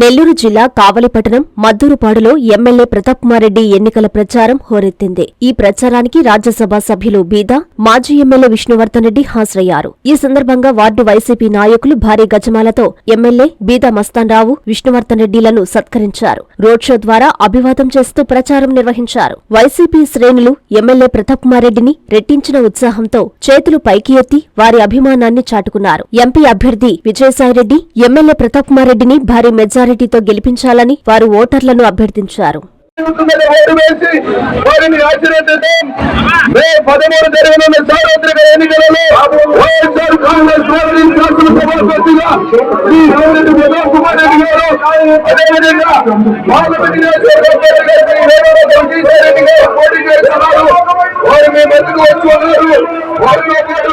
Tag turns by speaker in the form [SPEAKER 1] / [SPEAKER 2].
[SPEAKER 1] నెల్లూరు జిల్లా కావలిపట్టణం మద్దూరుపాడులో ఎమ్మెల్యే ప్రతాప్ కుమార్ రెడ్డి ఎన్నికల ప్రచారం హోరెత్తింది. ఈ ప్రచారానికి రాజ్యసభ సభ్యులు బీదా మాజీ ఎమ్మెల్యే విష్ణువర్ధన్ రెడ్డి హాజరయ్యారు. ఈ సందర్భంగా వార్డు వైసీపీ నాయకులు భారీ గజమాలతో ఎమ్మెల్యే బీదా మస్తాన్ రావు విష్ణువర్ధన్ రెడ్డిలను సత్కరించారు. రోడ్ షో ద్వారా అభివాదం చేస్తూ ప్రచారం నిర్వహించారు. వైసీపీ శ్రేణులు ఎమ్మెల్యే ప్రతాప్ కుమార్ రెడ్డిని రెట్టించిన ఉత్సాహంతో చేతులు పైకి ఎత్తి వారి అభిమానాన్ని చాటుకున్నారు. ఎంపీ అభ్యర్థి విజయసాయిరెడ్డి ఎమ్మెల్యే ప్రతాప్ కుమార్ రెడ్డిని భారీ మెజారిటీతో గెలిపించాలని వారు ఓటర్లను అభ్యర్థించారు.
[SPEAKER 2] వారిని ఆశీర్వదిద్దాం. మే పదమూడు జరగనున్న సార్వత్రిక ఎన్నికలలో వైఎస్ఆర్ కాంగ్రెస్ పార్టీ శ్రీ ప్రతాప్ కుమార్ రెడ్డి గారు అదేవిధంగా పార్లమెంట్ పోటీ చేస్తున్నారు వారు మీ మధ్యకు వచ్చి ఉన్నారు వారిలో పాటు